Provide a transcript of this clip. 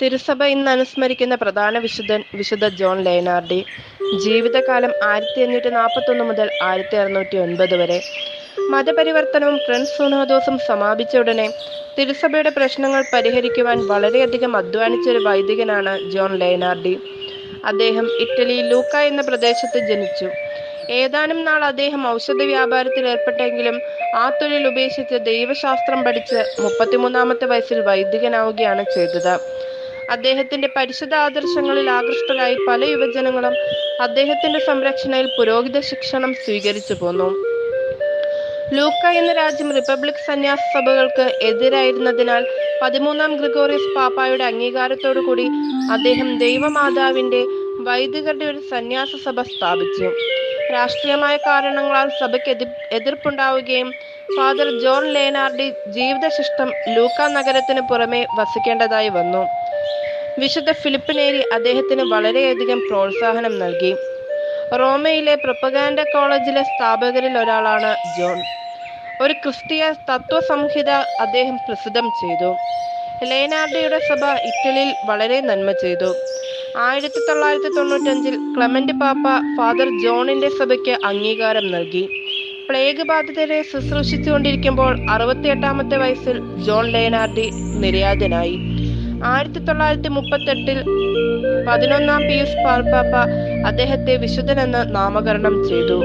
തിരുസഭ ഇന്ന് അനുസ്മരിക്കുന്ന പ്രധാന വിശുദ്ധൻ വിശുദ്ധ ജോൺ ലേനാർഡി ജീവിതകാലം ആയിരത്തി അഞ്ഞൂറ്റി നാൽപ്പത്തൊന്ന് മുതൽ ആയിരത്തി അറുന്നൂറ്റി ഒൻപത് വരെ. മതപരിവർത്തനവും ഫ്രണ്ട്സ് സുനോദോസും സമാപിച്ച ഉടനെ തിരുസഭയുടെ പ്രശ്നങ്ങൾ പരിഹരിക്കുവാൻ വളരെയധികം അധ്വാനിച്ച ഒരു വൈദികനാണ് ജോൺ ലേനാർഡി. അദ്ദേഹം ഇറ്റലി ലൂക്ക എന്ന പ്രദേശത്ത് ജനിച്ചു. ഏതാനും നാൾ അദ്ദേഹം ഔഷധ വ്യാപാരത്തിൽ ഏർപ്പെട്ടെങ്കിലും ആ തൊഴിൽ ഉപേക്ഷിച്ച് ദൈവശാസ്ത്രം പഠിച്ച് മുപ്പത്തിമൂന്നാമത്തെ വയസ്സിൽ വൈദികനാവുകയാണ് ചെയ്തത്. അദ്ദേഹത്തിന്റെ പരിശുദ്ധ ആദർശങ്ങളിൽ ആകൃഷ്ടരായി പല യുവജനങ്ങളും അദ്ദേഹത്തിന്റെ സംരക്ഷണയിൽ പുരോഹിത ശിക്ഷണം സ്വീകരിച്ചു പോന്നു. ലൂക്ക എന്ന രാജ്യം റിപ്പബ്ലിക് സന്യാസ സഭകൾക്ക് എതിരായിരുന്നതിനാൽ പതിമൂന്നാം ഗ്രിഗോറിയസ് പാപ്പായുടെ അംഗീകാരത്തോടു കൂടി അദ്ദേഹം ദൈവമാതാവിന്റെ വൈദികരുടെ ഒരു സന്യാസ സഭ സ്ഥാപിച്ചു. രാഷ്ട്രീയമായ കാരണങ്ങളാൽ സഭയ്ക്ക് എതി എതിർപ്പുണ്ടാവുകയും ഫാദർ ജോൺ ലേനാർഡി ജീവിതശിഷ്ടം ലൂക്ക നഗരത്തിന് പുറമെ വസിക്കേണ്ടതായി വന്നു. വിശുദ്ധ ഫിലിപ്പിനേരി അദ്ദേഹത്തിന് വളരെയധികം പ്രോത്സാഹനം നൽകി. റോമയിലെ പ്രൊപ്പഗാൻഡ കോളേജിലെ സ്ഥാപകരിൽ ഒരാളാണ് ജോൺ. ഒരു ക്രിസ്തീയ തത്വസംഹിത അദ്ദേഹം പ്രസിദ്ധം ചെയ്തു. ലേനാർഡിയുടെ സഭ ഇറ്റലിയിൽ വളരെ നന്മ ചെയ്തു. ആയിരത്തി തൊള്ളായിരത്തി തൊണ്ണൂറ്റഞ്ചിൽ ക്ലമന്റ് പാപ്പ ഫാദർ ജോണിന്റെ സഭയ്ക്ക് അംഗീകാരം നൽകി. പ്ലേഗ് ബാധിതരെ ശുശ്രൂഷിച്ചുകൊണ്ടിരിക്കുമ്പോൾ അറുപത്തിയെട്ടാമത്തെ വയസ്സിൽ ജോൺ ലേനാർഡി നിര്യാതനായി. ആയിരത്തി തൊള്ളായിരത്തി മുപ്പത്തെട്ടിൽ പതിനൊന്നാം പിയൂസ് പാൽപ്പാപ്പ അദ്ദേഹത്തെ വിശുദ്ധനെന്ന് നാമകരണം ചെയ്തു.